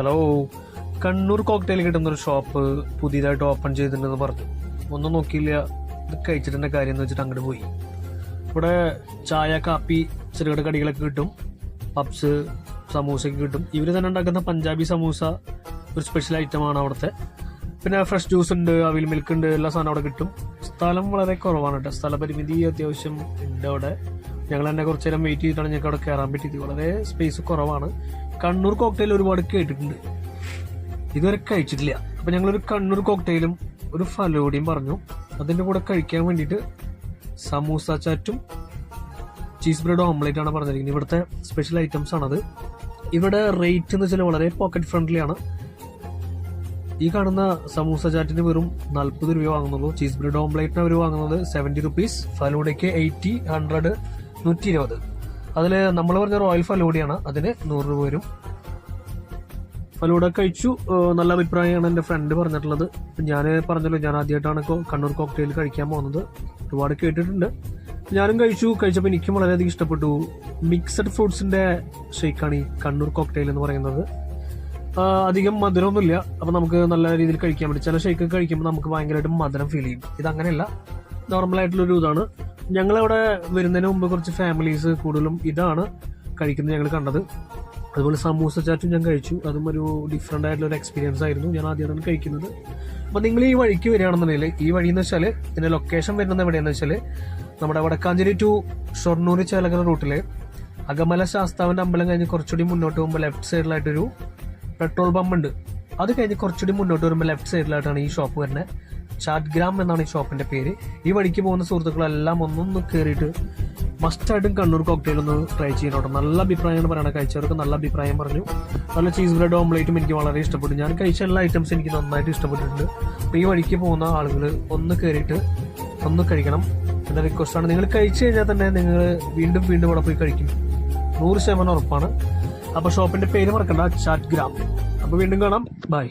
Hello. Kannur cocktail കിട്ടുന്ന ഒരു shop പുതിയതായിട്ട് ഓപ്പൺ ചെയ്തിട്ടുണ്ടെന്ന് പറഞ്ഞു. ഒന്നും നോക്കിയില്ല. ഇത് കഴിച്ചിട്ടുണ്ട് കാര്യം എന്ന് വെച്ചിട്ട് അങ്ങോട്ട് പോയി. ഇവിടെ ചായ കാപ്പി ചെറുകിട കടികളൊക്കെ കിട്ടും. പപ്സ് സമൂസയൊക്കെ കിട്ടും. ഇവർ തന്നെ ഉണ്ടാക്കുന്ന പഞ്ചാബി സമൂസ ഒരു സ്പെഷ്യൽ ഐറ്റമാണ് അവിടുത്തെ. പിന്നെ ഫ്രഷ് ജ്യൂസ് ഉണ്ട് അവിൽ മിൽക്ക് ഉണ്ട് എല്ലാ സാധനം അവിടെ കിട്ടും. സ്ഥലം വളരെ കുറവാണ് കേട്ടോ. സ്ഥലപരിമിതി അത്യാവശ്യം ഉണ്ട് അവിടെ. ഞങ്ങൾ തന്നെ കുറച്ച് നേരം വെയിറ്റ് ചെയ്തിട്ടാണ് ഞങ്ങൾക്ക് അവിടെ കയറാൻ പറ്റിയത്. വളരെ സ്പേസ് കുറവാണ്. കണ്ണൂർ കോക്ടെയിൽ ഒരുപാട് കേട്ടിട്ടുണ്ട്. ഇതുവരെ കഴിച്ചിട്ടില്ല. അപ്പൊ ഒരു കണ്ണൂർ കോക്ടെയിലും ഒരു ഫലോടിയും പറഞ്ഞു. അതിന്റെ കൂടെ കഴിക്കാൻ വേണ്ടിയിട്ട് സമൂസ ചാറ്റും ചീസ് ബ്രെഡ് ഓംലേറ്റ് ആണ് പറഞ്ഞിരിക്കുന്നത്. ഇവിടുത്തെ സ്പെഷ്യൽ ഐറ്റംസ് ആണത്. ഇവിടെ റേറ്റ് എന്ന് വെച്ചാൽ വളരെ പോക്കറ്റ് ഫ്രണ്ട്ലി ആണ്. ഈ കാണുന്ന സമൂസ ചാറ്റിന് വെറും നാൽപ്പത് രൂപ വാങ്ങുന്നുള്ളൂ. ചീസ് ബ്രെഡ് ഓംലേറ്റിന് അവർ വാങ്ങുന്നത്. സെവന്റി റുപ്പീസ് ഫലൂഡയ്ക്ക് എയ്റ്റി ഹൺഡ്രഡ് നൂറ്റി ഇരുപത് അതിൽ നമ്മൾ പറഞ്ഞ റോയൽ ഫലൂഡയാണ് അതിന് നൂറ് രൂപ വരും. ഫലൂഡ കഴിച്ചു. നല്ല അഭിപ്രായമാണ് എന്റെ ഫ്രണ്ട് പറഞ്ഞിട്ടുള്ളത്. ഞാൻ പറഞ്ഞല്ലോ ഞാൻ ആദ്യമായിട്ടാണ് കണ്ണൂർ കോക്ടെയിൽ കഴിക്കാൻ പോകുന്നത്. ഒരുപാട് കേട്ടിട്ടുണ്ട്. ഞാനും കഴിച്ചു. കഴിച്ചപ്പോൾ എനിക്കും വളരെയധികം ഇഷ്ടപ്പെട്ടു. മിക്സഡ് ഫ്രൂട്ട്സിന്റെ ഷേക്കാണ് ഈ കണ്ണൂർ കോക്ടെയിൽ എന്ന് പറയുന്നത്. അധികം മധുരമൊന്നുമില്ല. അപ്പോൾ നമുക്ക് നല്ല രീതിയിൽ കഴിക്കാൻ പറ്റും ചില ഷേക്ക് കഴിക്കുമ്പോൾ നമുക്ക് ഭയങ്കരമായിട്ട് മധുരം ഫീൽ ചെയ്യും. ഇതങ്ങനെയല്ല. നോർമലായിട്ടുള്ളൊരു ഇതാണ്. ഞങ്ങളവിടെ വരുന്നതിന് മുമ്പ് കുറച്ച് ഫാമിലീസ് കൂടുതലും ഇതാണ് കഴിക്കുന്നത് ഞങ്ങൾ കണ്ടത്. അതുപോലെ സമൂസ ചാറ്റും ഞാൻ കഴിച്ചു. അതും ഒരു ഡിഫറെന്റ് ആയിട്ടുള്ള ഒരു എക്സ്പീരിയൻസ് ആയിരുന്നു ഞാൻ ആദ്യമായിട്ടാണ് കഴിക്കുന്നത്. അപ്പോൾ നിങ്ങൾ ഈ വഴിക്ക് വരികയാണെന്നുണ്ടെങ്കിൽ ഈ വഴി എന്ന് വെച്ചാൽ ഇതിന്റെ ലൊക്കേഷൻ വരുന്നത് എവിടെയാണെന്ന് വെച്ചാൽ നമ്മുടെ വടക്കാഞ്ചേരി ടു ഷൊർണൂർ ചേലകര റൂട്ടിലെ അകമല ശാസ്താവിന്റെ അമ്പലം കഴിഞ്ഞ് കുറച്ചുകൂടി മുന്നോട്ട് പോകുമ്പോൾ ലെഫ്റ്റ് സൈഡിലായിട്ടൊരു പെട്രോൾ പമ്പ് ഉണ്ട്. അത് കഴിഞ്ഞ് കുറച്ചുകൂടി മുന്നോട്ട് വരുമ്പോൾ ലെഫ്റ്റ് സൈഡിലായിട്ടാണ് ഈ ഷോപ്പ് വരുന്നത് ചാറ്റ് ഗ്രാം എന്നാണ് ഈ ഷോപ്പിന്റെ പേര്. ഈ വഴിക്ക് പോകുന്ന സുഹൃത്തുക്കളെല്ലാം ഒന്നൊന്ന് കയറിയിട്ട് മസ്റ്റായിട്ടും കണ്ണൂർ കോക്ടെയിൽ ഒന്ന് ട്രൈ ചെയ്യണോട്ടോ നല്ല അഭിപ്രായമാണ് പറയണത്. കഴിച്ചവർക്ക് നല്ല അഭിപ്രായം പറഞ്ഞു. നല്ല ചീസ് ബ്രെഡ് ഓംലേറ്റും എനിക്ക് വളരെ ഇഷ്ടപ്പെട്ടു. ഞാൻ കഴിച്ച എല്ലാ ഐറ്റംസും എനിക്ക് നന്നായിട്ട് ഇഷ്ടപ്പെട്ടിട്ടുണ്ട്. അപ്പോൾ ഈ വഴിക്ക് പോകുന്ന ആളുകൾ ഒന്ന് കയറിയിട്ട് ഒന്ന് കഴിക്കണം എന്ന റിക്വസ്റ്റ് ആണ്. നിങ്ങൾ കഴിച്ചു കഴിഞ്ഞാൽ തന്നെ നിങ്ങൾ വീണ്ടും വീണ്ടും അവിടെ പോയി കഴിക്കും. നൂറ് ശതമാനം ഉറപ്പാണ്. അപ്പോൾ ഷോപ്പിന്റെ പേര് മറക്കണ്ട ചാറ്റ് ഗ്രാം അപ്പോൾ വീണ്ടും കാണാം. ബൈ